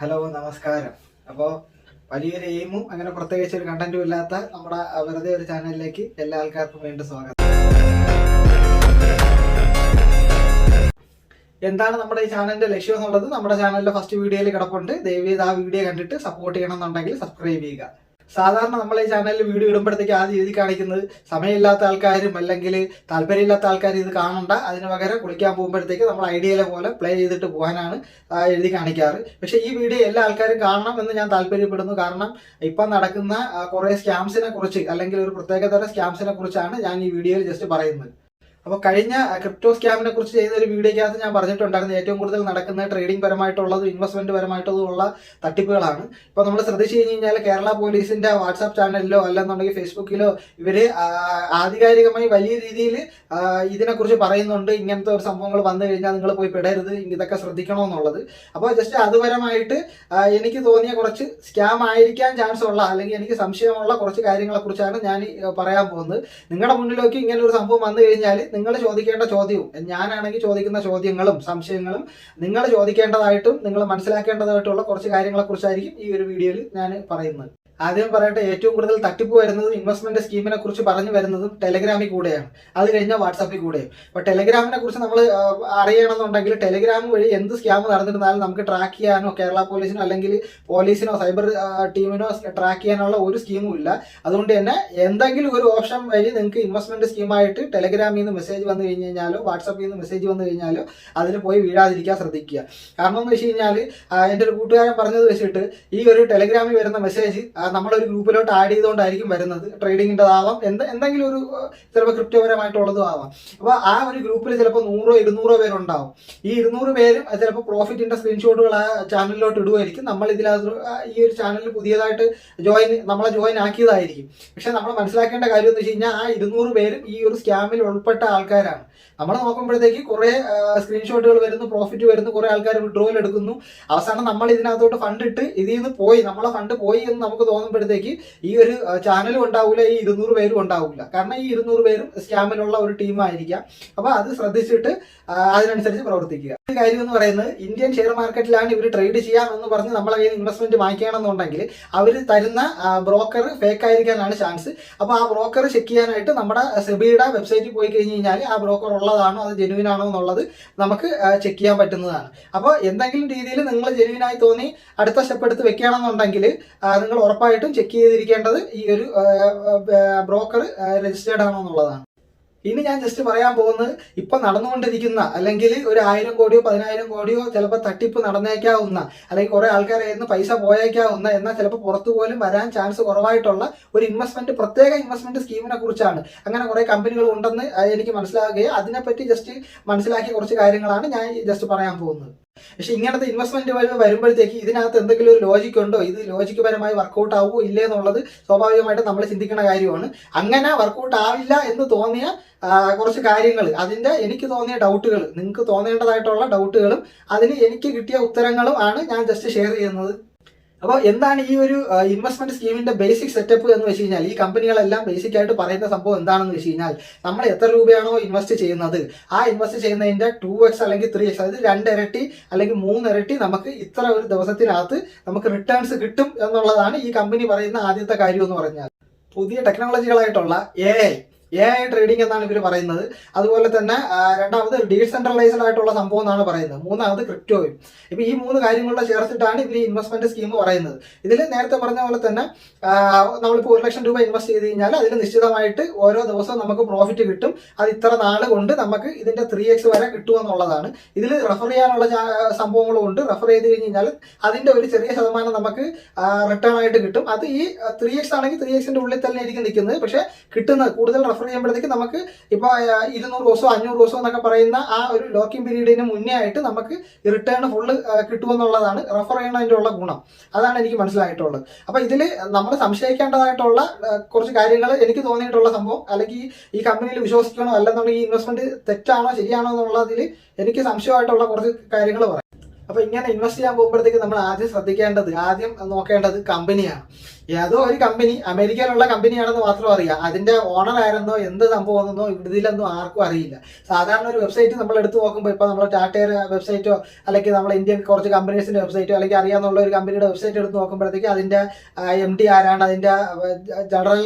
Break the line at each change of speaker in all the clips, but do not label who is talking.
Hello നമസ്കാരം. അപ്പോൾ വലിയൊരു എയിമും അങ്ങനെ പ്രത്യേകിച്ച് ഒരു കണ്ടന്റും ഇല്ലാത്ത നമ്മുടെ വെറുതെ ഒരു ചാനലിലേക്ക് എല്ലാ ആൾക്കാർക്കും വീണ്ടും സ്വാഗതം. എന്താണ് നമ്മുടെ ഈ ചാനലിന്റെ ലക്ഷ്യം എന്നുള്ളത്? നമ്മുടെ ചാനലിലെ ഫസ്റ്റ് വീഡിയോയിൽ കിടപ്പുണ്ട്. ദയവീത് ആ വീഡിയോ കണ്ടിട്ട് സപ്പോർട്ട് ചെയ്യണം എന്നുണ്ടെങ്കിൽ സബ്സ്ക്രൈബ് ചെയ്യുക. സാധാരണ നമ്മൾ ഈ ചാനലിൽ വീഡിയോ ഇടുമ്പോഴത്തേക്ക് ആദ്യം എഴുതി കാണിക്കുന്നത് സമയമില്ലാത്ത ആൾക്കാരും അല്ലെങ്കിൽ താല്പര്യമില്ലാത്ത ആൾക്കാരും ഇത് കാണണ്ട. അതിന് പകരം കുളിക്കാൻ പോകുമ്പോഴത്തേക്ക് നമ്മൾ ഐഡിയയിലെ പോലെ പ്ലേ ചെയ്തിട്ട് പോകാനാണ് എഴുതി കാണിക്കാറ്. പക്ഷേ ഈ വീഡിയോ എല്ലാ ആൾക്കാരും കാണണം എന്ന് ഞാൻ താല്പര്യപ്പെടുന്നു. കാരണം ഇപ്പം നടക്കുന്ന കുറേ സ്കാംസിനെ കുറിച്ച് അല്ലെങ്കിൽ ഒരു പ്രത്യേകതര സ്കാംസിനെ കുറിച്ചാണ് ഞാൻ ഈ വീഡിയോയിൽ ജസ്റ്റ് പറയുന്നത്. അപ്പോൾ കഴിഞ്ഞ ക്രിപ്റ്റോ സ്കാമിനെ കുറിച്ച് ചെയ്ത ഒരു വീഡിയോക്കകത്ത് ഞാൻ പറഞ്ഞിട്ടുണ്ടായിരുന്നു ഏറ്റവും കൂടുതൽ നടക്കുന്ന ട്രേഡിംഗ് പരമായിട്ടുള്ളതും ഇൻവെസ്റ്റ്മെന്റ് പരമായിട്ടുള്ളതും ഉള്ള തട്ടിപ്പുകളാണ്. ഇപ്പോൾ നമ്മൾ ശ്രദ്ധിച്ചു കഴിഞ്ഞ് കഴിഞ്ഞാൽ കേരള പോലീസിന്റെ വാട്സാപ്പ് ചാനലിലോ അല്ലെന്നുണ്ടെങ്കിൽ ഫേസ്ബുക്കിലോ ഇവർ ആധികാരികമായി വലിയ രീതിയിൽ ഇതിനെക്കുറിച്ച് പറയുന്നുണ്ട്. ഇങ്ങനത്തെ ഒരു സംഭവങ്ങൾ വന്നു കഴിഞ്ഞാൽ നിങ്ങൾ പോയി പെടരുത്. ഇതൊക്കെ ശ്രദ്ധിക്കണമെന്നുള്ളത്. അപ്പോൾ ജസ്റ്റ് അതുപരമായിട്ട് എനിക്ക് തോന്നിയ കുറച്ച് സ്കാം ആയിരിക്കാൻ ചാൻസ് ഉള്ള അല്ലെങ്കിൽ എനിക്ക് സംശയമുള്ള കുറച്ച് കാര്യങ്ങളെക്കുറിച്ചാണ് ഞാൻ പറയാൻ പോകുന്നത്. നിങ്ങളുടെ മുന്നിലേക്ക് ഇങ്ങനെ ഒരു സംഭവം വന്നു കഴിഞ്ഞാൽ നിങ്ങൾ ചോദിക്കേണ്ട ചോദ്യവും ഞാനാണെങ്കിൽ ചോദിക്കുന്ന ചോദ്യങ്ങളും സംശയങ്ങളും നിങ്ങൾ ചോദിക്കേണ്ടതായിട്ടും നിങ്ങൾ മനസ്സിലാക്കേണ്ടതായിട്ടുള്ള കുറച്ച് കാര്യങ്ങളെക്കുറിച്ചായിരിക്കും ഈ ഒരു വീഡിയോയിൽ ഞാൻ പറയുന്നത്. ആദ്യം പറയട്ടെ ഏറ്റവും കൂടുതൽ തട്ടിപ്പ് വരുന്നതും ഇൻവെസ്റ്റ്മെന്റ് സ്കീമിനെ കുറിച്ച് പറഞ്ഞു വരുന്നതും ടെലഗ്രാമിൽ കൂടെയാണ്. അത് കഴിഞ്ഞാൽ വാട്സാപ്പിൽ കൂടെയും. അപ്പോൾ ടെലഗ്രാമിനെ കുറിച്ച് നമ്മൾ അറിയണമെന്നുണ്ടെങ്കിൽ ടെലഗ്രാം വഴി എന്ത് സ്കാം നടന്നിരുന്നാലും നമുക്ക് ട്രാക്ക് ചെയ്യാനോ കേരള പോലീസിനോ അല്ലെങ്കിൽ പോലീസിനോ സൈബർ ടീമിനോ ട്രാക്ക് ചെയ്യാനുള്ള ഒരു സ്കീമും ഇല്ല. അതുകൊണ്ട് തന്നെ എന്തെങ്കിലും ഒരു ഓപ്ഷൻ വഴി നിങ്ങൾക്ക് ഇൻവെസ്റ്റ്മെന്റ് സ്കീമായിട്ട് ടെലഗ്രാമിൽ നിന്ന് മെസ്സേജ് വന്നു കഴിഞ്ഞ് കഴിഞ്ഞാലോ വാട്സാപ്പിൽ നിന്ന് മെസ്സേജ് വന്നു കഴിഞ്ഞാലോ അതിന് പോയി വീഴാതിരിക്കാൻ ശ്രദ്ധിക്കുക. കാരണം എന്ന് വെച്ച് കഴിഞ്ഞാൽ എന്റെ ഒരു കൂട്ടുകാരൻ പറഞ്ഞത് വെച്ചിട്ട് ഈ ഒരു ടെലഗ്രാമിൽ വരുന്ന മെസ്സേജ് നമ്മളൊരു ഗ്രൂപ്പിലോട്ട് ആഡ് ചെയ്തുകൊണ്ടായിരിക്കും വരുന്നത്. ട്രേഡിങ്ങിന്റെതാവാം എന്ത് എന്തെങ്കിലും ഒരു ചിലപ്പോൾ ക്രിപ്റ്റോപരമായിട്ടുള്ളതും ആവാം. അപ്പോൾ ആ ഒരു ഗ്രൂപ്പിൽ ചിലപ്പോൾ നൂറോ ഇരുന്നൂറോ പേരുണ്ടാവും. ഈ ഇരുന്നൂറ് പേരും ചിലപ്പോൾ പ്രോഫിറ്റിന്റെ സ്ക്രീൻഷോട്ടുകൾ ആ ചാനലിലോട്ട് ഇടുമായിരിക്കും നമ്മൾ ഇതിനകത്ത് ഈ ഒരു ചാനലിൽ പുതിയതായിട്ട് ജോയിൻ നമ്മളെ ജോയിൻ ആക്കിയതായിരിക്കും. പക്ഷേ നമ്മൾ മനസ്സിലാക്കേണ്ട കാര്യം എന്ന് വെച്ച് കഴിഞ്ഞാൽ ആ ഇരുന്നൂറ് പേരും ഈ ഒരു സ്കാമിൽ ഉൾപ്പെട്ട ആൾക്കാരാണ്. നമ്മൾ നോക്കുമ്പോഴത്തേക്ക് കുറേ സ്ക്രീൻഷോട്ടുകൾ വരുന്നു പ്രോഫിറ്റ് വരുന്നു കുറേ ആൾക്കാർ വിഡ്രോയിൽ എടുക്കുന്നു. അവസാനം നമ്മൾ ഇതിനകത്തോട്ട് ഫണ്ട് ഇട്ട് ഇതിൽ നിന്ന് പോയി. നമ്മളെ ഫണ്ട് പോയി എന്ന് നമുക്ക് തോന്നുമ്പോഴത്തേക്ക് ഈ ഒരു ചാനലും ഉണ്ടാവില്ല ഈ ഇരുന്നൂറ് പേരും ഉണ്ടാവില്ല കാരണം ഈ ഇരുന്നൂറ് പേരും സ്കാമിലുള്ള ഒരു ടീമായിരിക്കാം അപ്പോൾ അത് ശ്രദ്ധിച്ചിട്ട് അതിനനുസരിച്ച് പ്രവർത്തിക്കുക. ഒരു കാര്യം എന്ന് പറയുന്നത് ഇന്ത്യൻ ഷെയർ മാർക്കറ്റിലാണ് ഇവർ ട്രേഡ് ചെയ്യാം എന്ന് പറഞ്ഞ് നമ്മളെ കയ്യിൽ ഇൻവെസ്റ്റ്മെന്റ് വാങ്ങിക്കുകയാണെന്നുണ്ടെങ്കിൽ അവർ തരുന്ന ബ്രോക്കർ ഫേക്ക് ആയിരിക്കാനാണ് ചാൻസ് അപ്പോൾ ആ ബ്രോക്കർ ചെക്ക് ചെയ്യാനായിട്ട് നമ്മുടെ സെബിയുടെ വെബ്സൈറ്റിൽ പോയി കഴിഞ്ഞ് കഴിഞ്ഞാൽ ആ ബ്രോക്കർ ഉള്ളതാണോ അത് ജെനുവിൻ ആണോ എന്നുള്ളത് നമുക്ക് ചെക്ക് ചെയ്യാൻ പറ്റുന്നതാണ്. അപ്പോൾ എന്തെങ്കിലും രീതിയിൽ നിങ്ങൾ ജെനുവിനായി തോന്നി അടുത്ത സ്റ്റെപ്പ് എടുത്ത് വെക്കുകയാണെന്നുണ്ടെങ്കിൽ നിങ്ങൾ ഉറപ്പായിട്ടും ചെക്ക് ചെയ്തിരിക്കേണ്ടത് ഈ ഒരു ബ്രോക്കർ രജിസ്റ്റേർഡ് ആണോ എന്നുള്ളതാണ് ഇനി ഞാൻ ജസ്റ്റ് പറയാൻ പോകുന്നത് ഇപ്പൊ നടന്നുകൊണ്ടിരിക്കുന്ന അല്ലെങ്കിൽ ഒരു ആയിരം കോടിയോ പതിനായിരം കോടിയോ ചിലപ്പോൾ തട്ടിപ്പ് നടന്നേക്കാവുന്ന അല്ലെങ്കിൽ കുറെ ആൾക്കാരെ കയ്യിൽ നിന്ന് പൈസ പോയേക്കാവുന്ന എന്നാൽ ചിലപ്പോൾ പുറത്തു പോലും വരാൻ ചാൻസ് കുറവായിട്ടുള്ള ഒരു ഇൻവെസ്റ്റ്മെന്റ് പ്രത്യേക ഇൻവെസ്റ്റ്മെന്റ് സ്കീമിനെ കുറിച്ചാണ്. അങ്ങനെ കുറെ കമ്പനികൾ ഉണ്ടെന്ന് എനിക്ക് മനസ്സിലാകുകയും അതിനെപ്പറ്റി ജസ്റ്റ് മനസ്സിലാക്കിയ കുറച്ച് കാര്യങ്ങളാണ് ഞാൻ ജസ്റ്റ് പറയാൻ പോകുന്നത്. പക്ഷെ ഇങ്ങനത്തെ ഇൻവെസ്റ്റ്മെന്റ് വരുമ്പോഴത്തേക്ക് ഇതിനകത്ത് എന്തെങ്കിലും ഒരു ലോജിക് ഉണ്ടോ? ഇത് ലോജിക് പരമായി വർക്കൗട്ട് ആവുമോ ഇല്ലേ എന്നുള്ളത് സ്വാഭാവികമായിട്ട് നമ്മൾ ചിന്തിക്കുന്ന കാര്യമാണ്. അങ്ങനെ വർക്കൗട്ട് ആവില്ല എന്ന് തോന്നിയ കുറച്ച് കാര്യങ്ങൾ. അതിന്റെ എനിക്ക് തോന്നിയ ഡൗട്ടുകൾ നിങ്ങൾക്ക് തോന്നേണ്ടതായിട്ടുള്ള ഡൗട്ടുകളും അതിന് എനിക്ക് കിട്ടിയ ഉത്തരങ്ങളും ആണ് ഞാൻ ജസ്റ്റ് ഷെയർ ചെയ്യുന്നത്. അപ്പോൾ എന്താണ് ഈ ഒരു ഇൻവെസ്റ്റ്മെന്റ് സ്കീമിന്റെ ബേസിക് സെറ്റപ്പ് എന്ന് വെച്ച് കഴിഞ്ഞാൽ ഈ കമ്പനികളെല്ലാം ബേസിക് ആയിട്ട് പറയുന്ന സംഭവം എന്താണെന്ന് വെച്ച് കഴിഞ്ഞാൽ നമ്മൾ എത്ര രൂപയാണോ ഇൻവെസ്റ്റ് ചെയ്യുന്നത്? ആ ഇൻവെസ്റ്റ് ചെയ്യുന്നതിന്റെ ടു എക്സ് അല്ലെങ്കിൽ ത്രീ എക്സ് അതായത് രണ്ട് ഇരട്ടി അല്ലെങ്കിൽ മൂന്ന് ഇരട്ടി നമുക്ക് ഇത്ര ഒരു ദിവസത്തിനകത്ത് നമുക്ക് റിട്ടേൺസ് കിട്ടും എന്നുള്ളതാണ് ഈ കമ്പനി പറയുന്ന ആദ്യത്തെ കാര്യം എന്ന് പറഞ്ഞാൽ. പുതിയ ടെക്നോളജികളായിട്ടുള്ള എ എ ഐ ട്രേഡിംഗ് എന്നാണ് ഇവർ പറയുന്നത്. അതുപോലെ തന്നെ രണ്ടാമത് ഡീസെൻട്രലൈസ്ഡ് ആയിട്ടുള്ള സംഭവം എന്നാണ് പറയുന്നത്. മൂന്നാമത് ക്രിപ്റ്റോയും ഇപ്പം ഈ മൂന്ന് കാര്യങ്ങളുടെ ചേർത്തിട്ടാണ് ഇവർ ഇൻവെസ്റ്റ്മെന്റ് സ്കീം പറയുന്നത്. ഇതിൽ നേരത്തെ പറഞ്ഞ പോലെ തന്നെ നമ്മളിപ്പോൾ ഒരു ലക്ഷം രൂപ ഇൻവെസ്റ്റ് ചെയ്ത് കഴിഞ്ഞാൽ അതിൽ നിശ്ചിതമായിട്ട് ഓരോ ദിവസവും നമുക്ക് പ്രോഫിറ്റ് കിട്ടും. അത് ഇത്ര നാൾ കൊണ്ട് നമുക്ക് ഇതിന്റെ ത്രീ എക്സ് വരെ കിട്ടുമെന്നുള്ളതാണ് ഇതിൽ റെഫർ ചെയ്യാനുള്ള സംഭവങ്ങളും ഉണ്ട്. റെഫർ ചെയ്ത് കഴിഞ്ഞ് കഴിഞ്ഞാൽ അതിന്റെ ഒരു ചെറിയ ശതമാനം നമുക്ക് റിട്ടേൺ ആയിട്ട് കിട്ടും. അത് ഈ ത്രീ എക്സ് ആണെങ്കിൽ ത്രീ എക്സിന്റെ ഉള്ളിൽ തന്നെ ആയിരിക്കും നിൽക്കുന്നത്. പക്ഷേ കിട്ടുന്ന കൂടുതൽ റെഫർ ചെയ്യുമ്പോഴത്തേക്ക് നമുക്ക് ഇപ്പോൾ ഇരുന്നൂറ് ദിവസമോ അഞ്ഞൂറ് ദിവസമോ എന്നൊക്കെ പറയുന്ന ആ ഒരു ലോക്കിംഗ് പീരീഡിന് മുന്നേ ആയിട്ട് നമുക്ക് റിട്ടേൺ ഫുള്ള് കിട്ടുമെന്നുള്ളതാണ് റെഫർ ചെയ്യുന്നതിന്റെ ഉള്ള ഗുണം. അതാണ് എനിക്ക് മനസ്സിലായിട്ടുള്ളത്. അപ്പോൾ ഇതിൽ നമ്മൾ സംശയിക്കേണ്ടതായിട്ടുള്ള കുറച്ച് കാര്യങ്ങൾ എനിക്ക് തോന്നിയിട്ടുള്ള സംഭവം അല്ലെങ്കിൽ ഈ കമ്പനിയിൽ വിശ്വസിക്കണോ അല്ലെന്നുണ്ടെങ്കിൽ ഈ ഇൻവെസ്റ്റ്മെന്റ് തെറ്റാണോ ശരിയാണോ എന്നുള്ളതിൽ എനിക്ക് സംശയമായിട്ടുള്ള കുറച്ച് കാര്യങ്ങൾ പറയാം. അപ്പൊ ഇങ്ങനെ ഇൻവെസ്റ്റ് ചെയ്യാൻ പോകുമ്പോഴത്തേക്ക് നമ്മൾ ആദ്യം ശ്രദ്ധിക്കേണ്ടത് ആദ്യം നോക്കേണ്ടത് കമ്പനിയാണ്. ഏതോ ഒരു കമ്പനി അമേരിക്കയിലുള്ള കമ്പനിയാണെന്ന് മാത്രം അറിയാം. അതിന്റെ ഓണർ ആയിരുന്നോ എന്ത് സംഭവമെന്നോ ഇതിലൊന്നും ആർക്കും അറിയില്ല. സാധാരണ ഒരു വെബ്സൈറ്റ് നമ്മൾ എടുത്തു നോക്കുമ്പോൾ ഇപ്പൊ നമ്മൾ ടാറ്റയുടെ വെബ്സൈറ്റോ അല്ലെങ്കിൽ നമ്മൾ ഇന്ത്യൻ കുറച്ച് കമ്പനീസിന്റെ വെബ്സൈറ്റോ അല്ലെങ്കിൽ അറിയാന്നുള്ള ഒരു കമ്പനിയുടെ വെബ്സൈറ്റ് എടുത്ത് നോക്കുമ്പോഴത്തേക്ക് അതിന്റെ എം ഡി ആരാണ് അതിന്റെ ജനറൽ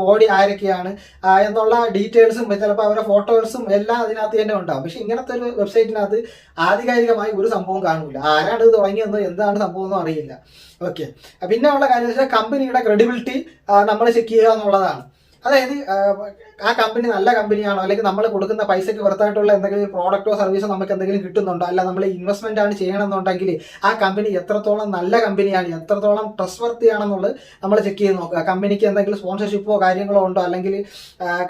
ബോഡി ആരൊക്കെയാണ് എന്നുള്ള ഡീറ്റെയിൽസും ചിലപ്പോൾ അവരുടെ ഫോട്ടോസും എല്ലാം അതിനകത്ത് തന്നെ ഉണ്ടാവും. പക്ഷെ ഇങ്ങനത്തെ ഒരു വെബ്സൈറ്റിനകത്ത് ആധികാരികമായി ഒരു സംഭവം കാണൂല. ആരാണ് ഇത് തുടങ്ങിയെന്നോ എന്താണ് സംഭവം എന്നും അറിയില്ല. ഓക്കെ പിന്നെ ഉള്ള കാര്യം വെച്ചാൽ കമ്പനിയുടെ ക്രെഡിബിലിറ്റി നമ്മൾ ചെക്ക് ചെയ്യുക എന്നുള്ളതാണ്. അതായത് ആ, കമ്പനി നല്ല കമ്പനിയാണോ അല്ലെങ്കിൽ നമ്മൾ കൊടുക്കുന്ന പൈസയ്ക്ക് പുറത്തായിട്ടുള്ള എന്തെങ്കിലും പ്രോഡക്റ്റോ സർവീസോ നമുക്ക് എന്തെങ്കിലും കിട്ടുന്നുണ്ടോ? അല്ല നമ്മൾ ഇൻവെസ്റ്റ്മെന്റ് ആണ് ചെയ്യണമെന്നുണ്ടെങ്കിൽ ആ കമ്പനി എത്രത്തോളം നല്ല കമ്പനിയാണ് എത്രത്തോളം ട്രസ്റ്റ് ആണെന്നുള്ളത് നമ്മൾ ചെക്ക് ചെയ്ത് നോക്കുക. കമ്പനിക്ക് എന്തെങ്കിലും സ്പോൺസർഷിപ്പോ കാര്യങ്ങളോ ഉണ്ടോ? അല്ലെങ്കിൽ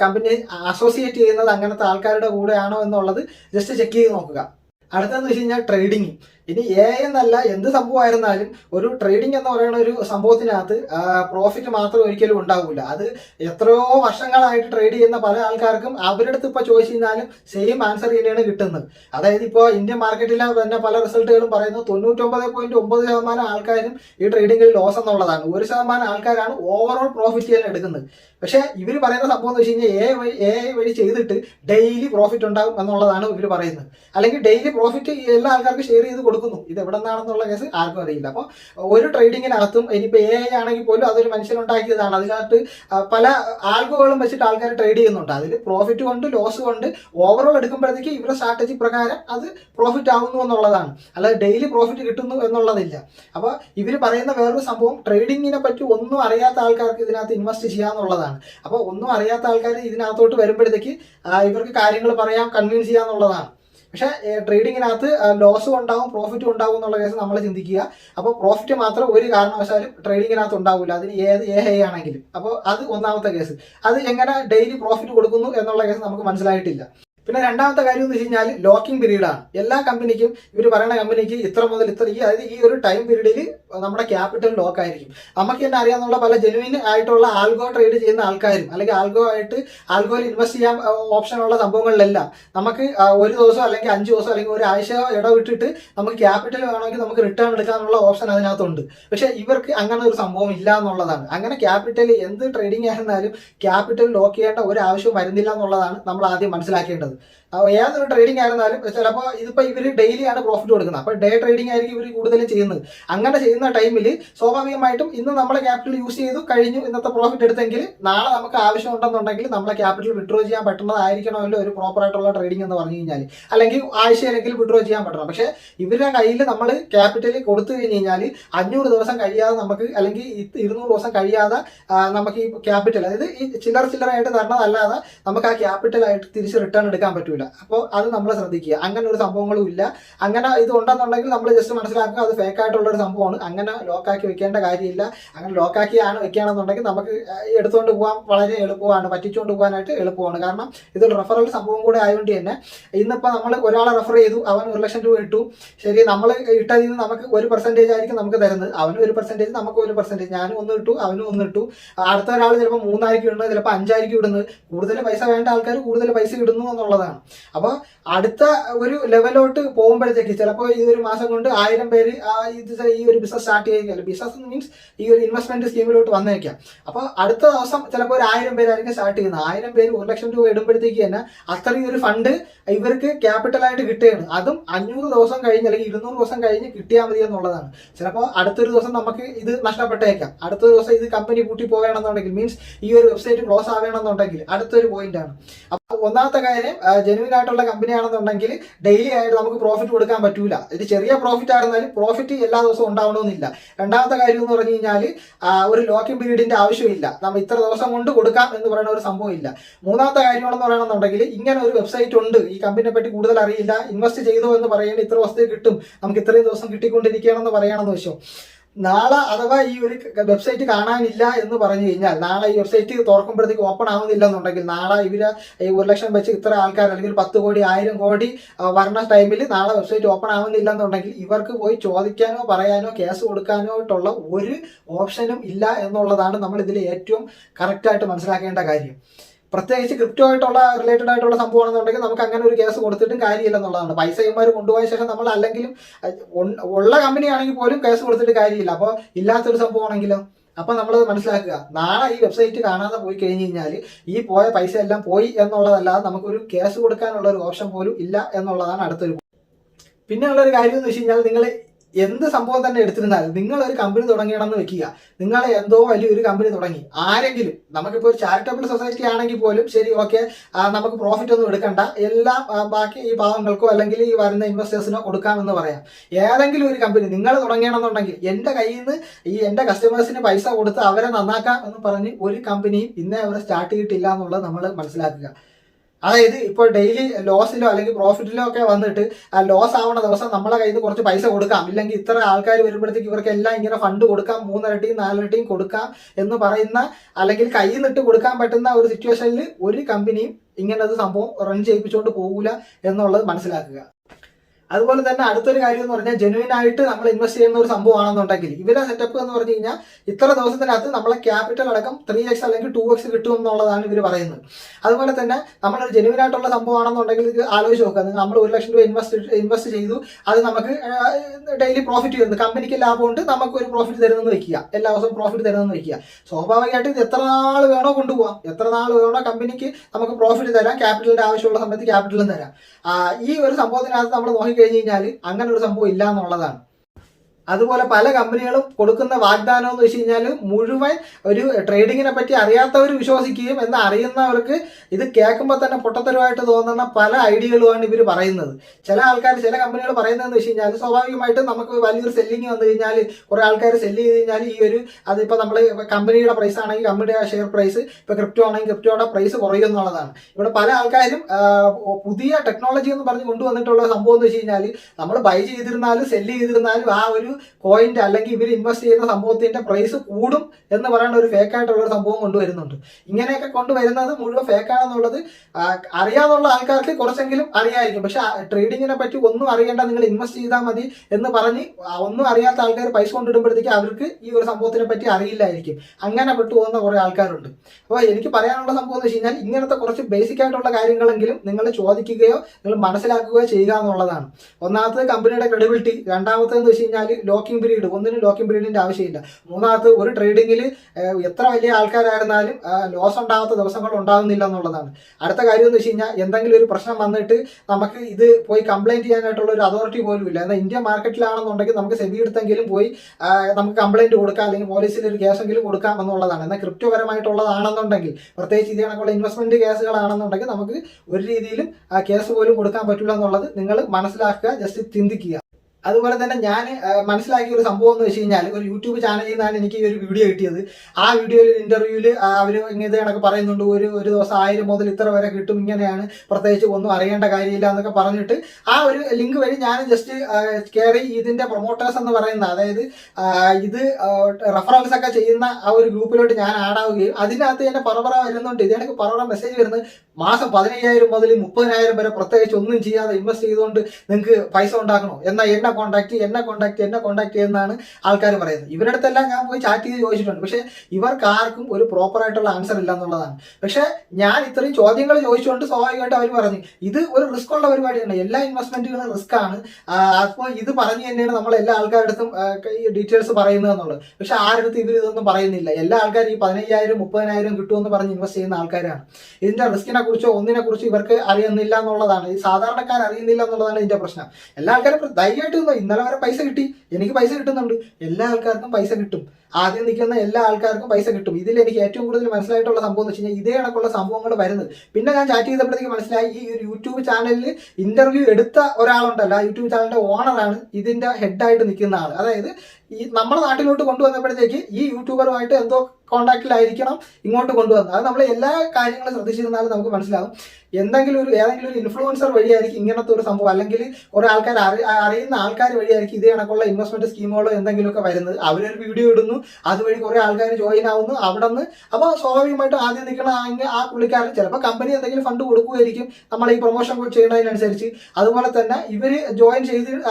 കമ്പനി അസോസിയേറ്റ് ചെയ്യുന്നത് അങ്ങനത്തെ ആൾക്കാരുടെ കൂടെയാണോ എന്നുള്ളത് ജസ്റ്റ് ചെക്ക് ചെയ്ത് നോക്കുക. അടുത്തെന്ന് വെച്ച് കഴിഞ്ഞാൽ ട്രേഡിംഗ് ഇനി എ എന്നല്ല എന്ത് സംഭവമായിരുന്നാലും ഒരു ട്രേഡിംഗ് എന്ന് പറയുന്ന ഒരു സംഭവത്തിനകത്ത് പ്രോഫിറ്റ് മാത്രം ഒരിക്കലും ഉണ്ടാവില്ല അത് എത്രയോ വർഷങ്ങളായിട്ട് ട്രേഡ് ചെയ്യുന്ന പല ആൾക്കാർക്കും അവരുടെ അടുത്ത് ഇപ്പോൾ ചോദിച്ചു കഴിഞ്ഞാലും സെയിം ആൻസർ തന്നെയാണ് കിട്ടുന്നത്. അതായത് ഇപ്പോൾ ഇന്ത്യൻ മാർക്കറ്റിലെ തന്നെ പല റിസൾട്ടുകളും പറയുന്നു. തൊണ്ണൂറ്റൊമ്പത് പോയിന്റ് ഒമ്പത് ശതമാനം ആൾക്കാരും ഈ ട്രേഡിംഗിൽ ലോസ് എന്നുള്ളതാണ്. ഒരു ശതമാനം ആൾക്കാരാണ് ഓവറോൾ പ്രോഫിറ്റ് ചെയ്യാൻ എടുക്കുന്നത്. പക്ഷേ ഇവർ പറയുന്ന സംഭവം എന്ന് വെച്ച് കഴിഞ്ഞാൽ എ വഴി എ വഴി ചെയ്തിട്ട് ഡെയിലി പ്രോഫിറ്റ് ഉണ്ടാകും എന്നുള്ളതാണ് ഇവർ പറയുന്നത്. അല്ലെങ്കിൽ ഡെയിലി പ്രോഫിറ്റ് എല്ലാ ആൾക്കാർക്കും ഷെയർ ചെയ്ത് കൊടുക്കുന്നു. ഇത് എവിടെ നിന്നാണെന്നുള്ള കേസ് ആർക്കും അറിയില്ല. അപ്പോൾ ഒരു ട്രേഡിങ്ങിനകത്തും ഇനിയിപ്പോൾ എ ഐ ആണെങ്കിൽ പോലും അതൊരു മനുഷ്യനുണ്ടാക്കിയതാണ്. അതിനകത്ത് പല ആൽഗുകളും വെച്ചിട്ട് ആൾക്കാർ ട്രേഡ് ചെയ്യുന്നുണ്ട്. അതിൽ പ്രോഫിറ്റ് കൊണ്ട് ലോസ് കൊണ്ട് ഓവറോൾ എടുക്കുമ്പോഴത്തേക്ക് ഇവരുടെ സ്ട്രാറ്റജി പ്രകാരം അത് പ്രോഫിറ്റ് ആവുന്നു എന്നുള്ളതാണ്. അല്ലാതെ ഡെയിലി പ്രോഫിറ്റ് കിട്ടുന്നു എന്നുള്ളതില്ല. അപ്പോൾ ഇവർ പറയുന്ന വേറൊരു സംഭവം ട്രേഡിങ്ങിനെ പറ്റി ഒന്നും അറിയാത്ത ആൾക്കാർക്ക് ഇതിനകത്ത് ഇൻവെസ്റ്റ് ചെയ്യാന്നുള്ളതാണ്. അപ്പോൾ ഒന്നും അറിയാത്ത ആൾക്കാർ ഇതിനകത്തോട്ട് വരുമ്പോഴത്തേക്ക് ഇവർക്ക് കാര്യങ്ങൾ പറയാം കൺവിൻസ് ചെയ്യാന്നുള്ളതാണ്. പക്ഷേ ട്രേഡിങ്ങിനകത്ത് ലോസും ഉണ്ടാവും പ്രോഫിറ്റും ഉണ്ടാവും എന്നുള്ള കേസ് നമ്മൾ ചിന്തിക്കുക. അപ്പോൾ പ്രോഫിറ്റ് മാത്രം ഒരു കാരണവശാലും ട്രേഡിങ്ങിനകത്ത് ഉണ്ടാവില്ല അതിന് ഏത് എ ഹൈ ആണെങ്കിലും. അപ്പോൾ അത് ഒന്നാമത്തെ കേസ്. അത് എങ്ങനെ ഡെയിലി പ്രോഫിറ്റ് കൊടുക്കുന്നു എന്നുള്ള കേസ് നമുക്ക് മനസ്സിലായിട്ടില്ല. പിന്നെ രണ്ടാമത്തെ കാര്യം എന്ന് വെച്ച് കഴിഞ്ഞാൽ ലോക്കിംഗ് പീരീഡാണ് എല്ലാ കമ്പനിക്കും ഇവർ പറയുന്ന കമ്പനിക്ക് ഇത്ര മുതൽ ഇത്ര ഈ അതായത് ഈ ഒരു ടൈം പീരീഡിൽ നമ്മുടെ ക്യാപിറ്റൽ ലോക്ക് ആയിരിക്കും. നമുക്ക് തന്നെ അറിയാവുന്ന പല ജെനുവിൻ ആയിട്ടുള്ള ആൽഗോ ട്രേഡ് ചെയ്യുന്ന ആൾക്കാരും അല്ലെങ്കിൽ ആൽഗോ ആയിട്ട് ആൽഗോയിൽ ഇൻവെസ്റ്റ് ചെയ്യാൻ ഓപ്ഷൻ ഉള്ള സംഭവങ്ങളിലെല്ലാം നമുക്ക് ഒരു ദിവസം അല്ലെങ്കിൽ അഞ്ച് ദിവസം അല്ലെങ്കിൽ ഒരു ആഴ്ച ഇടവിട്ടിട്ട് നമുക്ക് ക്യാപിറ്റൽ വേണമെങ്കിൽ നമുക്ക് റിട്ടേൺ എടുക്കാനുള്ള ഓപ്ഷൻ അതിനകത്തുണ്ട്. പക്ഷെ ഇവർക്ക് അങ്ങനെ ഒരു സംഭവം ഇല്ല എന്നുള്ളതാണ്. അങ്ങനെ ക്യാപിറ്റൽ എന്ത് ട്രേഡിംഗ് ആയിരുന്നാലും ക്യാപിറ്റൽ ലോക്ക് ചെയ്യേണ്ട ഒരു ആവശ്യവും വരുന്നില്ല എന്നുള്ളതാണ് നമ്മൾ ആദ്യം മനസ്സിലാക്കേണ്ടത്. ആ, ഏതൊരു ട്രേഡിംഗ് ആയിരുന്നാലും ചിലപ്പോൾ ഇതിപ്പോൾ ഇവർ ആണ് പ്രോഫിറ്റ് കൊടുക്കുന്നത്. അപ്പോൾ ഡേ ട്രേഡിംഗ് ആയിരിക്കും ഇവർ കൂടുതലും ചെയ്യുന്നത്. അങ്ങനെ ചെയ്യുന്ന ടൈമിൽ സ്വാഭാവികമായിട്ടും ഇന്ന് നമ്മളെ ക്യാപിറ്റൽ യൂസ് ചെയ്തു കഴിഞ്ഞു ഇന്നത്തെ പ്രോഫിറ്റ് എടുത്തെങ്കിൽ നാളെ നമുക്ക് ആവശ്യമുണ്ടെന്നുണ്ടെങ്കിൽ നമ്മളെ ക്യാപിറ്റൽ വിഡ്രോ ചെയ്യാൻ പറ്റുന്നതായിരിക്കണമല്ലോ ഒരു പ്രോപ്പർ ആയിട്ടുള്ള ട്രേഡിംഗ് എന്ന് പറഞ്ഞു കഴിഞ്ഞാൽ അല്ലെങ്കിൽ ആഴ്ചയിലെങ്കിലും വിഡ്രോ ചെയ്യാൻ പറ്റണം. പക്ഷേ ഇവരുടെ കയ്യിൽ നമ്മൾ ക്യാപിറ്റൽ കൊടുത്തു കഴിഞ്ഞ് കഴിഞ്ഞാൽ അഞ്ഞൂറ് ദിവസം കഴിയാതെ നമുക്ക് അല്ലെങ്കിൽ ഇരുന്നൂറ് ദിവസം കഴിയാതെ നമുക്ക് ഈ ക്യാപിറ്റൽ അതായത് ഈ ചില്ലറ ചില്ലറായിട്ട് തരണതല്ലാതെ നമുക്ക് ആ ക്യാപിറ്റൽ ആയിട്ട് തിരിച്ച് റിട്ടേൺ എടുക്കാൻ പറ്റൂല. അപ്പോൾ അത് നമ്മൾ ശ്രദ്ധിക്കുക. അങ്ങനെ ഒരു സംഭവങ്ങളും ഇല്ല. അങ്ങനെ ഇത് ഉണ്ടെന്നുണ്ടെങ്കിൽ നമ്മൾ ജസ്റ്റ് മനസ്സിലാക്കുക അത് ഫേക്ക് ആയിട്ടുള്ള ഒരു സംഭവമാണ്. അങ്ങനെ ലോക്കാക്കി വെക്കേണ്ട കാര്യമില്ല. അങ്ങനെ ലോക്കാക്കിയാണ് വെക്കുകയാണെന്നുണ്ടെങ്കിൽ നമുക്ക് എടുത്തുകൊണ്ട് പോകാൻ വളരെ എളുപ്പമാണ്. പറ്റിച്ചുകൊണ്ട് പോകാനായിട്ട് എളുപ്പമാണ്. കാരണം ഇതൊരു റെഫറൽ സംഭവം കൂടെ ആയതുകൊണ്ട് തന്നെ ഇന്നിപ്പോൾ നമ്മൾ ഒരാളെ റെഫർ ചെയ്തു. അവൻ ഒരു ലക്ഷം രൂപ ഇട്ടു. ശരി നമ്മൾ ഇട്ടതിൽ നിന്ന് നമുക്ക് ഒരു പെർസെന്റേജ് ആയിരിക്കും നമുക്ക് തരുന്നത്. അവന് ഒരു പെർസെന്റേജ് നമുക്ക് ഒരു പെർസെന്റേജ് ഞാനും ഒന്ന് ഇട്ടു അവനും ഒന്ന് ഇട്ടു. അടുത്ത ഒരാൾ ചിലപ്പോൾ മൂന്നായിരിക്കും ഇടുന്നത് ചിലപ്പോൾ അഞ്ചായിരിക്കും ഇടുന്നത്. കൂടുതൽ പൈസ വേണ്ട ആൾക്കാർ കൂടുതൽ പൈസ ഇടുന്നു എന്നുള്ളതാണ്. അപ്പോൾ അടുത്ത ഒരു ലെവലോട്ട് പോകുമ്പോഴത്തേക്ക് ചിലപ്പോൾ ഈ ഒരു മാസം കൊണ്ട് ആയിരം പേര് ഇത് ഈ ഒരു ബിസിനസ് സ്റ്റാർട്ട് ചെയ്യുകയല്ല. ബിസിനസ് മീൻസ് ഈ ഒരു ഇൻവെസ്റ്റ്മെന്റ് സ്കീമിലോട്ട് വന്നേക്കാം. അപ്പോൾ അടുത്ത ദിവസം ചിലപ്പോൾ ഒരു ആയിരം പേരായിരിക്കും സ്റ്റാർട്ട് ചെയ്യുന്നത്. ആയിരം പേര് ഒരു ലക്ഷം രൂപ ഇടുമ്പോഴത്തേക്ക് തന്നെ അത്രയും ഒരു ഫണ്ട് ഇവർക്ക് ക്യാപിറ്റലായിട്ട് കിട്ടുകയാണ്. അതും അഞ്ഞൂറ് ദിവസം കഴിഞ്ഞ് അല്ലെങ്കിൽ ഇരുന്നൂറ് ദിവസം കഴിഞ്ഞ് കിട്ടിയാൽ മതി എന്നുള്ളതാണ്. ചിലപ്പോൾ അടുത്തൊരു ദിവസം നമുക്ക് ഇത് നഷ്ടപ്പെട്ടേക്കാം. അടുത്ത ദിവസം ഇത് കമ്പനി പൂട്ടി പോവുകയാണെന്നുണ്ടെങ്കിൽ മീൻസ് ഈ ഒരു വെബ്സൈറ്റ് ക്ലോസ് ആവുകയാണെന്നുണ്ടെങ്കിൽ അടുത്തൊരു പോയിന്റ് ആണ്. അപ്പോൾ ഒന്നാമത്തെ കാര്യം ജെനുവിൻ ആയിട്ടുള്ള കമ്പനി ആണെന്നുണ്ടെങ്കിൽ ഡെയിലി ആയിട്ട് നമുക്ക് പ്രോഫിറ്റ് കൊടുക്കാൻ പറ്റൂല. ഇത് ചെറിയ പ്രോഫിറ്റ് ആയിരുന്നാലും പ്രോഫിറ്റ് എല്ലാ ദിവസവും ഉണ്ടാവണമെന്നില്ല. രണ്ടാമത്തെ കാര്യം എന്ന് പറഞ്ഞു കഴിഞ്ഞാൽ ഒരു ലോക്കിംഗ് പീരീഡിന്റെ ആവശ്യമില്ല. നമ്മൾ ഇത്ര ദിവസം കൊണ്ട് കൊടുക്കാം എന്ന് പറയുന്ന ഒരു സംഭവം ഇല്ല. മൂന്നാമത്തെ കാര്യങ്ങളെന്ന് പറയണമെന്നുണ്ടെങ്കിൽ ഇങ്ങനെ ഒരു വെബ്സൈറ്റ് ഉണ്ട്. ഈ കമ്പനിയെ പറ്റി കൂടുതൽ അറിയില്ല. ഇൻവെസ്റ്റ് ചെയ്തു എന്ന് പറയുന്നത് ഇത്ര ദിവസത്തേക്ക് കിട്ടും. നമുക്ക് ഇത്രയും ദിവസം കിട്ടിക്കൊണ്ടിരിക്കുകയാണെന്ന് പറയണമെന്ന് വെച്ചോ നാളെ അഥവാ ഈ ഒരു വെബ്സൈറ്റ് കാണാനില്ല എന്ന് പറഞ്ഞു കഴിഞ്ഞാൽ നാളെ ഈ വെബ്സൈറ്റ് തുറക്കുമ്പോഴത്തേക്ക് ഓപ്പൺ ആവുന്നില്ല എന്നുണ്ടെങ്കിൽ നാളെ ഇവർ ഒരു ലക്ഷം വെച്ച് ഇത്ര ആൾക്കാർ അല്ലെങ്കിൽ പത്ത് കോടി ആയിരം കോടി വരണ ടൈമിൽ നാളെ വെബ്സൈറ്റ് ഓപ്പൺ ആവുന്നില്ല എന്നുണ്ടെങ്കിൽ ഇവർക്ക് പോയി ചോദിക്കാനോ പറയാനോ കേസ് കൊടുക്കാനോ ആയിട്ടുള്ള ഒരു ഓപ്ഷനും ഇല്ല എന്നുള്ളതാണ് നമ്മൾ ഇതിൽ ഏറ്റവും കറക്റ്റായിട്ട് മനസ്സിലാക്കേണ്ട കാര്യം. പ്രത്യേകിച്ച് ക്രിപ്റ്റോ ആയിട്ടുള്ള റിലേറ്റഡ് ആയിട്ടുള്ള സംഭവമാണെന്നുണ്ടെങ്കിൽ നമുക്ക് അങ്ങനെ ഒരു കേസ് കൊടുത്തിട്ടും കാര്യമില്ല എന്നുള്ളതാണ്. പൈസ ഇവന്മാർ കൊണ്ടുപോയ ശേഷം നമ്മൾ അല്ലെങ്കിലും ഉള്ള കമ്പനി ആണെങ്കിൽ പോലും കേസ് കൊടുത്തിട്ട് കാര്യമില്ല. അപ്പോൾ ഇല്ലാത്തൊരു സംഭവമാണെങ്കിലോ? അപ്പൊ നമ്മൾ മനസ്സിലാക്കുക നാളെ ഈ വെബ്സൈറ്റ് കാണാതെ പോയി കഴിഞ്ഞ് കഴിഞ്ഞാൽ ഈ പോയ പൈസ എല്ലാം പോയി എന്നുള്ളതല്ലാതെ നമുക്കൊരു കേസ് കൊടുക്കാനുള്ള ഒരു ഓപ്ഷൻ പോലും ഇല്ല എന്നുള്ളതാണ് അടുത്തൊരു പിന്നെ ഉള്ള ഒരു കാര്യം എന്ന് വെച്ച് കഴിഞ്ഞാൽ നിങ്ങൾ എന്ത് സംഭവം തന്നെ എടുത്തിരുന്നാൽ നിങ്ങൾ ഒരു കമ്പനി തുടങ്ങിയണമെന്ന് വെക്കുക. നിങ്ങൾ എന്തോ വലിയൊരു കമ്പനി തുടങ്ങി. ആരെങ്കിലും നമുക്കിപ്പോൾ ഒരു ചാരിറ്റബിൾ സൊസൈറ്റി ആണെങ്കിൽ പോലും ശരി ഓക്കെ നമുക്ക് പ്രോഫിറ്റ് ഒന്നും എടുക്കണ്ട. എല്ലാം ബാക്കി ഈ പാവങ്ങൾക്കോ അല്ലെങ്കിൽ ഈ വരുന്ന ഇൻവെസ്റ്റേഴ്സിനോ കൊടുക്കാമെന്ന് പറയാം. ഏതെങ്കിലും ഒരു കമ്പനി നിങ്ങൾ തുടങ്ങണമെന്നുണ്ടെങ്കിൽ എന്റെ കയ്യിൽ നിന്ന് ഈ എന്റെ കസ്റ്റമേഴ്സിന് പൈസ കൊടുത്ത് അവരെ നന്നാക്കാം എന്ന് പറഞ്ഞ് ഒരു കമ്പനിയും ഇന്നേ അവരെ സ്റ്റാർട്ട് ചെയ്തിട്ടില്ല എന്നുള്ളത് നമ്മൾ മനസ്സിലാക്കുക. അതായത് ഇപ്പോൾ ഡെയിലി ലോസിലോ അല്ലെങ്കിൽ പ്രോഫിറ്റിലോ ഒക്കെ വന്നിട്ട് ആ ലോസ് ആവുന്ന ദിവസം നമ്മളെ കയ്യിൽ നിന്ന് കുറച്ച് പൈസ കൊടുക്കാം. ഇല്ലെങ്കിൽ ഇത്ര ആൾക്കാർ വരുമ്പോഴത്തേക്ക് ഇവർക്ക് എല്ലാം ഇങ്ങനെ ഫണ്ട് കൊടുക്കാം. മൂന്നിരട്ടിയും നാലിരട്ടിയും കൊടുക്കാം എന്ന് പറയുന്ന അല്ലെങ്കിൽ കയ്യിൽ നിന്നിട്ട് കൊടുക്കാൻ പറ്റുന്ന ഒരു സിറ്റുവേഷനിൽ ഒരു കമ്പനിയും ഇങ്ങനത്തെ സംഭവം റൺ ചെയ്യിപ്പിച്ചുകൊണ്ട് പോകൂല എന്നുള്ളത് മനസ്സിലാക്കുക. അതുപോലെ തന്നെ അടുത്തൊരു കാര്യം എന്ന് പറഞ്ഞാൽ ജെനുവിൻ ആയിട്ട് നമ്മൾ ഇൻവെസ്റ്റ് ചെയ്യുന്ന ഒരു സംഭവമാണെന്നുണ്ടെങ്കിൽ ഇവരെ സെറ്റപ്പ് എന്ന് പറഞ്ഞു കഴിഞ്ഞാൽ ഇത്ര ദിവസത്തിനകത്ത് നമ്മളെ ക്യാപിറ്റൽ അടക്കം ത്രീ എക്സ് അല്ലെങ്കിൽ ടു എക്സ് കിട്ടും എന്നുള്ളതാണ് ഇവർ പറയുന്നത്. അതുപോലെ തന്നെ നമ്മളൊരു ജെനുവിൻ ആയിട്ടുള്ള സംഭവമാണെന്നുണ്ടെങ്കിൽ ഇത് ആലോചിച്ച് നോക്കുക. നമ്മൾ ഒരു ലക്ഷം രൂപ ഇൻവെസ്റ്റ് ഇൻവെസ്റ്റ് ചെയ്തു. അത് നമുക്ക് ഡെയിലി പ്രോഫിറ്റ് തരുന്നു കമ്പനിക്ക് ലാഭം ഉണ്ട് നമുക്ക് ഒരു പ്രോഫിറ്റ് തരുന്നെന്ന് വെക്കുക. എല്ലാ ദിവസവും പ്രോഫിറ്റ് തരുന്നെന്ന് വെക്കുക. സ്വാഭാവികമായിട്ട് ഇത് എത്ര നാൾ വേണോ കൊണ്ടുപോകാം എത്ര നാൾ വേണോ കമ്പനിക്ക് നമുക്ക് പ്രോഫിറ്റ് തരാം. ക്യാപിറ്റലിന്റെ ആവശ്യമുള്ള സമയത്ത് ക്യാപിറ്റലും തരാം. ഈ ഒരു സംഭവത്തിനകത്ത് നമ്മൾ നോക്കിക്കഴിഞ്ഞ് കഴിഞ്ഞാൽ അങ്ങനെ ഒരു സംഭവം ഇല്ല എന്നുള്ളതാണ് അതുപോലെ പല കമ്പനികളും കൊടുക്കുന്ന വാഗ്ദാനം എന്ന് വെച്ച് കഴിഞ്ഞാൽ മുഴുവൻ ഒരു ട്രേഡിങ്ങിനെ പറ്റി അറിയാത്തവർ വിശ്വസിക്കുകയും എന്ന് അറിയുന്നവർക്ക് ഇത് കേൾക്കുമ്പോൾ തന്നെ പൊട്ടത്തരമായിട്ട് തോന്നുന്ന പല ഐഡിയകളുമാണ് ഇവർ പറയുന്നത്. ചില ആൾക്കാർ ചില കമ്പനികൾ പറയുന്നതെന്ന് വെച്ച് കഴിഞ്ഞാൽ സ്വാഭാവികമായിട്ടും നമുക്ക് വലിയൊരു സെല്ലിങ് വന്നു കഴിഞ്ഞാൽ കുറേ ആൾക്കാർ സെല്ല് ചെയ്ത് കഴിഞ്ഞാൽ ഈ ഒരു അതിപ്പോൾ നമ്മൾ കമ്പനിയുടെ പ്രൈസ് ആണെങ്കിൽ കമ്പനിയുടെ ഷെയർ പ്രൈസ് ഇപ്പോൾ ക്രിപ്റ്റോ ആണെങ്കിൽ ക്രിപ്റ്റോയുടെ പ്രൈസ് കുറയും എന്നുള്ളതാണ്. ഇവിടെ പല ആൾക്കാരും പുതിയ ടെക്നോളജി എന്ന് പറഞ്ഞ് കൊണ്ടുവന്നിട്ടുള്ള സംഭവം എന്ന് വെച്ച് കഴിഞ്ഞാൽ നമ്മൾ ബൈ ചെയ്തിരുന്നാലും സെല്ല് ചെയ്തിരുന്നാലും ആ ഒരു കോയിന്റ് അല്ലെങ്കിൽ ഇവർ ഇൻവെസ്റ്റ് ചെയ്യുന്ന സംഭവത്തിന്റെ പ്രൈസ് കൂടും എന്ന് പറയുന്ന ഒരു ഫേക്ക് ആയിട്ടുള്ള ഒരു സംഭവം കൊണ്ടുവരുന്നുണ്ട്. ഇങ്ങനെയൊക്കെ കൊണ്ടുവരുന്നത് മുഴുവൻ ഫേക്ക് ആണെന്നുള്ളത് ആ, അറിയാവുന്ന ആൾക്കാർക്ക് കുറച്ചെങ്കിലും അറിയായിരിക്കും. പക്ഷെ ട്രേഡിങ്ങിനെ പറ്റി ഒന്നും അറിയേണ്ട നിങ്ങൾ ഇൻവെസ്റ്റ് ചെയ്താൽ മതി എന്ന് പറഞ്ഞ് ഒന്നും അറിയാത്ത ആൾക്കാർ പൈസ കൊണ്ടിടുമ്പോഴത്തേക്ക് അവർക്ക് ഈ ഒരു സംഭവത്തിനെ പറ്റി അറിയില്ലായിരിക്കും. അങ്ങനെ പെട്ടുപോകുന്ന കുറെ ആൾക്കാരുണ്ട്. അപ്പോൾ എനിക്ക് പറയാനുള്ള സംഭവം എന്ന് വെച്ച് കഴിഞ്ഞാൽ ഇങ്ങനത്തെ കുറച്ച് ബേസിക് ആയിട്ടുള്ള കാര്യങ്ങളെങ്കിലും നിങ്ങൾ ചോദിക്കുകയോ നിങ്ങൾ മനസ്സിലാക്കുകയോ ചെയ്യുക എന്നുള്ളതാണ്. ഒന്നാമത്തത് കമ്പനിയുടെ ക്രെഡിബിലിറ്റി രണ്ടാമത്തേന്ന് വെച്ച് കഴിഞ്ഞാൽ ലോക്കിംഗ് പീരീഡ് ഒന്നിനും ലോക്കിംഗ് പീരീഡിന്റെ ആവശ്യമില്ല. മൂന്നാമത് ഒരു ട്രേഡിങ്ങിൽ എത്ര വലിയ ആൾക്കാരായിരുന്നാലും ലോസ് ഉണ്ടാകാത്ത ദിവസങ്ങൾ ഉണ്ടാകുന്നില്ല എന്നുള്ളതാണ്. അടുത്ത കാര്യം എന്ന് വെച്ച് കഴിഞ്ഞാൽ എന്തെങ്കിലും ഒരു പ്രശ്നം വന്നിട്ട് നമുക്ക് ഇത് പോയി കംപ്ലൈന്റ് ചെയ്യാനായിട്ടുള്ള ഒരു അതോറിറ്റി പോലും ഇല്ല. എന്നാൽ ഇന്ത്യ മാർക്കറ്റിലാണെന്നുണ്ടെങ്കിൽ നമുക്ക് സെബി എടുത്തെങ്കിലും പോയി നമുക്ക് കംപ്ലൈന്റ് കൊടുക്കാം അല്ലെങ്കിൽ പോലീസിൽ ഒരു കേസെങ്കിലും കൊടുക്കാം എന്നുള്ളതാണ്. എന്നാൽ ക്രിപ്റ്റോ പരമായിട്ടുള്ളതാണെന്നുണ്ടെങ്കിൽ പ്രത്യേകിച്ച് ഇത് കണക്കുള്ള ഇൻവെസ്റ്റ്മെന്റ് കേസുകളാണെന്നുണ്ടെങ്കിൽ നമുക്ക് ഒരു രീതിയിലും കേസ് പോലും കൊടുക്കാൻ പറ്റില്ല എന്നുള്ളത് നിങ്ങൾ മനസ്സിലാക്കുക ജസ്റ്റ് ചിന്തിക്കുക. അതുപോലെ തന്നെ ഞാൻ മനസ്സിലാക്കിയ ഒരു സംഭവം എന്ന് വെച്ച് കഴിഞ്ഞാൽ ഒരു യൂട്യൂബ് ചാനലിൽ നിന്നാണ് എനിക്ക് ഈ ഒരു വീഡിയോ കിട്ടിയത്. ആ വീഡിയോയിൽ ഇന്റർവ്യൂവിൽ അവർ ഇങ്ങനെ കണക്ക് പറയുന്നുണ്ട് ഒരു ഒരു ദിവസം ആയിരം മുതൽ ഇത്ര വരെ കിട്ടും ഇങ്ങനെയാണ് പ്രത്യേകിച്ച് ഒന്നും അറിയേണ്ട കാര്യമില്ല എന്നൊക്കെ പറഞ്ഞിട്ട് ആ ഒരു ലിങ്ക് വഴി ഞാൻ ജസ്റ്റ് കയറി ഇതിന്റെ പ്രൊമോട്ടേഴ്സ് എന്ന് പറയുന്ന അതായത് ഇത് റെഫറൻസ് ഒക്കെ ചെയ്യുന്ന ആ ഒരു ഗ്രൂപ്പിലോട്ട് ഞാൻ ആഡ് ആഡാവുകയും അതിനകത്ത് എന്നെ പറ വരുന്നുണ്ട്. ഇത് എനിക്ക് പറ മെസ്സേജ് വരുന്നത് മാസം പതിനയ്യായിരം മുതൽ മുപ്പതിനായിരം വരെ പ്രത്യേകിച്ച് ഒന്നും ചെയ്യാതെ ഇൻവെസ്റ്റ് ചെയ്തുകൊണ്ട് നിങ്ങൾക്ക് പൈസ ഉണ്ടാക്കണോ? എന്നാൽ എന്നെ കോൺടാക്ട് എന്നെ കോൺടാക്ട് എന്നെ കോൺടാക്ട് ചെയ്യുന്നതാണ് ആൾക്കാർ പറയുന്നത്. ഇവരുടെ അടുത്തെല്ലാം ഞാൻ പോയി ചാറ്റ് ചെയ്ത് ചോദിച്ചിട്ടുണ്ട്. പക്ഷേ ഇവർക്ക് ആർക്കും ഒരു പ്രോപ്പർ ആയിട്ടുള്ള ആൻസർ ഇല്ല എന്നുള്ളതാണ്. പക്ഷേ ഞാൻ ഇത്രയും ചോദ്യങ്ങൾ ചോദിച്ചുകൊണ്ട് സ്വാഭാവികമായിട്ട് അവർ പറഞ്ഞു ഇത് ഒരു റിസ്ക് ഉള്ള പരിപാടിയാണ് എല്ലാ ഇൻവെസ്റ്റ്മെന്റുകളും റിസ്ക് ആണ്. അപ്പോൾ ഇത് പറഞ്ഞു തന്നെയാണ് നമ്മൾ എല്ലാ ആൾക്കാരുടെ അടുത്തും ഡീറ്റെയിൽസ് പറയുന്നത് എന്നുള്ളത്. പക്ഷെ ആരുടെ ഇവർ ഇതൊന്നും പറയുന്നില്ല. എല്ലാ ആൾക്കാരും ഈ പതിനയ്യായിരം മുപ്പതിനായിരം കിട്ടുമെന്ന് പറഞ്ഞ് ഇൻവെസ്റ്റ് ചെയ്യുന്ന ആൾക്കാരാണ്. ഇതിന്റെ റിസ്കിനെ കുറിച്ചോ ഒന്നിനെ കുറിച്ചോ ഇവർക്ക് അറിയുന്നില്ല എന്നുള്ളതാണ്. ഈ സാധാരണക്കാർ അറിയുന്നില്ല എന്നുള്ളതാണ് ഇതിന്റെ പ്രശ്നം. എല്ലാ ആൾക്കാരും ധൈര്യമായിട്ട് നിന്നോ ഇന്നലെ വരെ പൈസ കിട്ടി എനിക്ക് പൈസ കിട്ടുന്നുണ്ട്. എല്ലാ ആൾക്കാർക്കും പൈസ കിട്ടും. ആദ്യം നിൽക്കുന്ന എല്ലാ ആൾക്കാർക്കും പൈസ കിട്ടും. ഇതിൽ എനിക്ക് ഏറ്റവും കൂടുതൽ മനസ്സിലായിട്ടുള്ള സംഭവം എന്ന് വെച്ച് കഴിഞ്ഞാൽ ഇതേ കണക്കുള്ള സംഭവങ്ങൾ വരുന്നത്. പിന്നെ ഞാൻ ചാറ്റ് ചെയ്തപ്പോഴത്തേക്ക് മനസ്സിലായി ഈ ഒരു യൂട്യൂബ് ചാനലിൽ ഇന്റർവ്യൂ എടുത്ത ഒരാളുണ്ടല്ലോ. ആ യൂട്യൂബ് ചാനലിന്റെ ഓണറാണ് ഇതിന്റെ ഹെഡായിട്ട് നിൽക്കുന്ന ആൾ അതായത് ഈ നമ്മുടെ നാട്ടിലോട്ട് കൊണ്ടുവന്നപ്പോഴത്തേക്ക് ഈ യൂട്യൂബറുമായിട്ട് എന്തോ കോണ്ടാക്റ്റിലായിരിക്കണം ഇങ്ങോട്ട് കൊണ്ടുവന്നത് അത് നമ്മൾ എല്ലാ കാര്യങ്ങളും ശ്രദ്ധിച്ചിരുന്നാലും നമുക്ക് മനസ്സിലാവും. എന്തെങ്കിലും ഒരു ഏതെങ്കിലും ഒരു ഇൻഫ്ലുവൻസർ വഴിയായിരിക്കും ഇങ്ങനത്തെ ഒരു സംഭവം. അല്ലെങ്കിൽ കുറെ ആൾക്കാർ അറി- അറിയുന്ന ആൾക്കാർ വഴിയായിരിക്കും ഇതേ കണക്കുള്ള ഇൻവെസ്റ്റ്മെന്റ് സ്കീമുകളോ എന്തെങ്കിലുമൊക്കെ വരുന്നത്. അവരൊരു വീഡിയോ ഇടുന്നു. അതുവഴി കുറെ ആൾക്കാർ ജോയിൻ ആവുന്നു. അവിടെ നിന്ന് അപ്പോൾ സ്വാഭാവികമായിട്ടും ആദ്യം നിൽക്കണ ആ- പുള്ളിക്കാരൻ ചിലപ്പോൾ കമ്പനി എന്തെങ്കിലും ഫണ്ട് കൊടുക്കുമായിരിക്കും നമ്മൾ ഈ പ്രൊമോഷൻ ചെയ്യുന്നതിനനുസരിച്ച്. അതുപോലെ തന്നെ ഇവർ ജോയിൻ ചെയ്ത്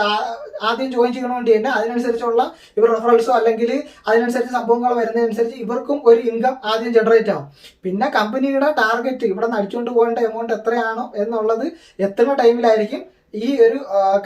ആദ്യം ജോയിൻ ചെയ്യണമെങ്കിൽ തന്നെ അതിനനുസരിച്ചുള്ള ഇവർ റെഫറൻസോ അല്ലെങ്കിൽ അതിനനുസരിച്ച് സംഭവങ്ങൾ വരുന്നതനുസരിച്ച് ഇവർക്കും ഒരു ഇൻകം ആദ്യം ജനറേറ്റ് ആവും. പിന്നെ കമ്പനിയുടെ ടാർഗറ്റ് ഇവിടെ നിന്ന് അടിച്ചുകൊണ്ട് പോകേണ്ട എമൗണ്ട് എത്രയാണോ എന്നുള്ളത് എത്തുന്ന ടൈമിലായിരിക്കും ഈ ഒരു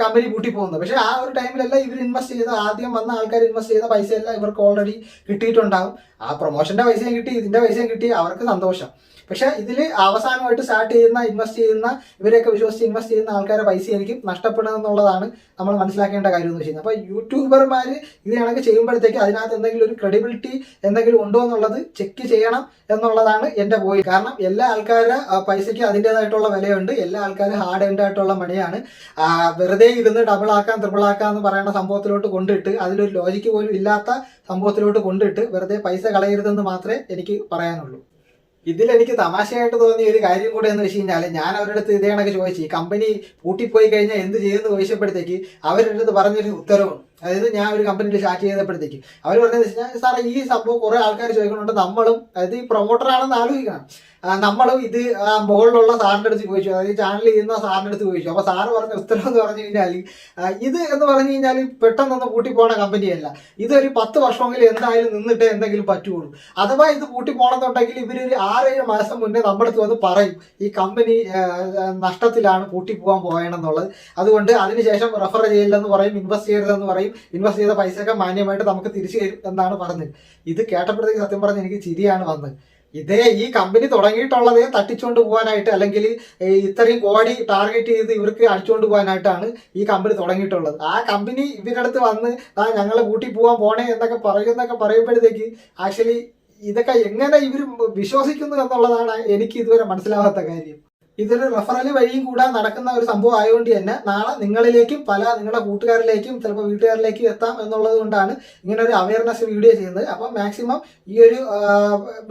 കമ്പനി പൂട്ടി പോകുന്നത്. പക്ഷെ ആ ഒരു ടൈമിലല്ല ഇവർ ഇൻവെസ്റ്റ് ചെയ്ത ആദ്യം വന്ന ആൾക്കാർ ഇൻവെസ്റ്റ് ചെയ്ത പൈസയെല്ലാം ഇവർക്ക് ഓൾറെഡി കിട്ടിയിട്ടുണ്ടാകും ആ പ്രൊമോഷന്റെ പൈസയും കിട്ടി ഇതിന്റെ പൈസയും കിട്ടി അവർക്ക് സന്തോഷം. പക്ഷെ ഇതിൽ അവസാനമായിട്ട് സ്റ്റാർട്ട് ചെയ്യുന്ന ഇൻവെസ്റ്റ് ചെയ്യുന്ന ഇവരെയൊക്കെ വിശ്വസിച്ച് ഇൻവെസ്റ്റ് ചെയ്യുന്ന ആൾക്കാരുടെ പൈസ ആയിരിക്കും നഷ്ടപ്പെടുന്നത് എന്നുള്ളതാണ് നമ്മൾ മനസ്സിലാക്കേണ്ട കാര്യം എന്ന് വെച്ചാൽ അപ്പോൾ യൂട്യൂബർമാർ ഇത് കണക്ക് ചെയ്യുമ്പോഴത്തേക്ക് അതിനകത്ത് എന്തെങ്കിലും ഒരു ക്രെഡിബിലിറ്റി എന്തെങ്കിലും ഉണ്ടോ എന്നുള്ളത് ചെക്ക് ചെയ്യണം എന്നുള്ളതാണ് എന്റെ പോയി കാരണം എല്ലാ ആൾക്കാരുടെ പൈസയ്ക്ക് അതിന്റെതായിട്ടുള്ള വിലയുണ്ട്. എല്ലാ ആൾക്കാരും ഹാർഡ് എൻഡ് ആയിട്ടുള്ള മണിയാണ് വെറുതെ ഇരുന്ന് ട്രിപ്പിൾ ആക്കാം എന്ന് പറയുന്ന സംഭവത്തിലോട്ട് കൊണ്ടിട്ട് അതിലൊരു ലോജിക്ക് പോലും ഇല്ലാത്ത സംഭവത്തിലോട്ട് കൊണ്ടിട്ട് വെറുതെ പൈസ കളയരുതെന്ന് മാത്രമേ എനിക്ക് പറയാനുള്ളൂ. ഇതിൽ എനിക്ക് തമാശയായിട്ട് തോന്നിയ ഒരു കാര്യം കൂടെ എന്ന് വെച്ച് കഴിഞ്ഞാൽ ഞാൻ അവരുടെ അടുത്ത് ഇതേ കണക്ക് ചോദിച്ചു ഈ കമ്പനി പൂട്ടിപ്പോയി കഴിഞ്ഞാൽ എന്ത് ചെയ്യുമെന്ന് ചോദിച്ചപ്പോഴത്തേക്ക് അവരുടെ അടുത്ത് പറഞ്ഞൊരു ഉത്തരവും അതായത് ഞാൻ ഒരു കമ്പനിയിൽ സ്റ്റാർട്ട് ചെയ്തപ്പോഴത്തേക്ക് അവർ പറഞ്ഞതെന്ന് വെച്ച് സാറേ ഈ സംഭവം കുറേ ആൾക്കാർ ചോദിക്കുന്നുണ്ട് നമ്മളും അതായത് ഈ പ്രൊമോട്ടറാണെന്ന് ആലോചിക്കണം. നമ്മളും ഇത് മുകളിലുള്ള സാറിന്റെ അടുത്ത് ചോദിച്ചു. അതായത് ചാനൽ ചെയ്യുന്ന സാറിന്റെ അടുത്ത് ചോദിച്ചു. അപ്പോൾ സാറ് പറഞ്ഞ ഉത്തരം എന്ന് പറഞ്ഞു കഴിഞ്ഞാൽ ഇത് എന്ന് പറഞ്ഞു കഴിഞ്ഞാൽ പെട്ടെന്നൊന്ന് പൂട്ടിപ്പോണ കമ്പനിയല്ല ഇതൊരു പത്ത് വർഷമെങ്കിലും എന്തായാലും നിന്നിട്ടേ എന്തെങ്കിലും പറ്റുള്ളൂ. അഥവാ ഇത് പൂട്ടി പോകണമെന്നുണ്ടെങ്കിൽ ഇവരൊരു ആറേഴ് മാസം മുന്നേ നമ്മുടെ അടുത്ത് വന്ന് പറയും ഈ കമ്പനി നഷ്ടത്തിലാണ് കൂട്ടിപ്പോകാൻ പോകാൻ പോകണമെന്നുള്ളത് അതുകൊണ്ട് അതിനുശേഷം റെഫർ ചെയ്യില്ലെന്ന് പറയും ഇൻവെസ്റ്റ് ചെയ്യരുതെന്ന് പറയും. ഇൻവെസ്റ്റ് ചെയ്ത പൈസയൊക്കെ മാന്യമായിട്ട് നമുക്ക് തിരിച്ചു തരും എന്നാണ് പറഞ്ഞത്. ഇത് കേട്ടപ്പോഴത്തേക്ക് സത്യം പറഞ്ഞ് എനിക്ക് ചിരിയാണ് വന്നത്. ഇതേ ഈ കമ്പനി തുടങ്ങിയിട്ടുള്ളത് തട്ടിച്ചുകൊണ്ട് പോകാനായിട്ട് അല്ലെങ്കിൽ ഇത്രയും കോടി ടാർഗറ്റ് ചെയ്ത് ഇവർക്ക് അടിച്ചുകൊണ്ട് പോകാനായിട്ടാണ് ഈ കമ്പനി തുടങ്ങിയിട്ടുള്ളത്. ആ കമ്പനി ഇവരുടെ അടുത്ത് വന്ന് ആ ഞങ്ങൾ കൂട്ടി പോകാൻ പോണേ എന്നൊക്കെ പറയുന്നൊക്കെ പറയുമ്പോഴത്തേക്ക് ആക്ച്വലി ഇതൊക്കെ എങ്ങനെ ഇവർ വിശ്വസിക്കുന്നു എന്നുള്ളതാണ് എനിക്ക് ഇതുവരെ മനസ്സിലാവാത്ത കാര്യം. ഇതൊരു റെഫറൽ വഴിയും കൂടാൻ നടക്കുന്ന ഒരു സംഭവം ആയതുകൊണ്ട് തന്നെ നാളെ നിങ്ങളിലേക്കും പല നിങ്ങളുടെ കൂട്ടുകാരിലേക്കും ചിലപ്പോൾ വീട്ടുകാരിലേക്കും എത്താം എന്നുള്ളത് കൊണ്ടാണ് ഇങ്ങനെ ഒരു അവയർനെസ് വീഡിയോ ചെയ്യുന്നത്. അപ്പം മാക്സിമം ഈ ഒരു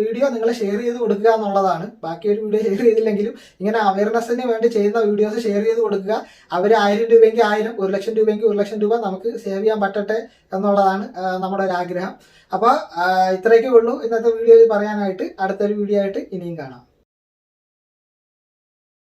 വീഡിയോ നിങ്ങൾ ഷെയർ ചെയ്ത് കൊടുക്കുക എന്നുള്ളതാണ്. ബാക്കി ഒരു വീഡിയോ ഷെയർ ചെയ്തില്ലെങ്കിലും ഇങ്ങനെ അവയർനെസ്സിന് വേണ്ടി ചെയ്യുന്ന വീഡിയോസ് ഷെയർ ചെയ്ത് കൊടുക്കുക. അവർ ആയിരം രൂപയെങ്കിൽ ആയിരം ഒരു ലക്ഷം രൂപയെങ്കിൽ ഒരു ലക്ഷം രൂപ നമുക്ക് സേവ് ചെയ്യാൻ പറ്റട്ടെ എന്നുള്ളതാണ് നമ്മുടെ ഒരു ആഗ്രഹം. അപ്പോൾ ഇത്രയൊക്കെ ഉള്ളൂ ഇന്നത്തെ വീഡിയോയിൽ പറയാനായിട്ട്. അടുത്തൊരു വീഡിയോ ആയിട്ട് ഇനിയും കാണാം.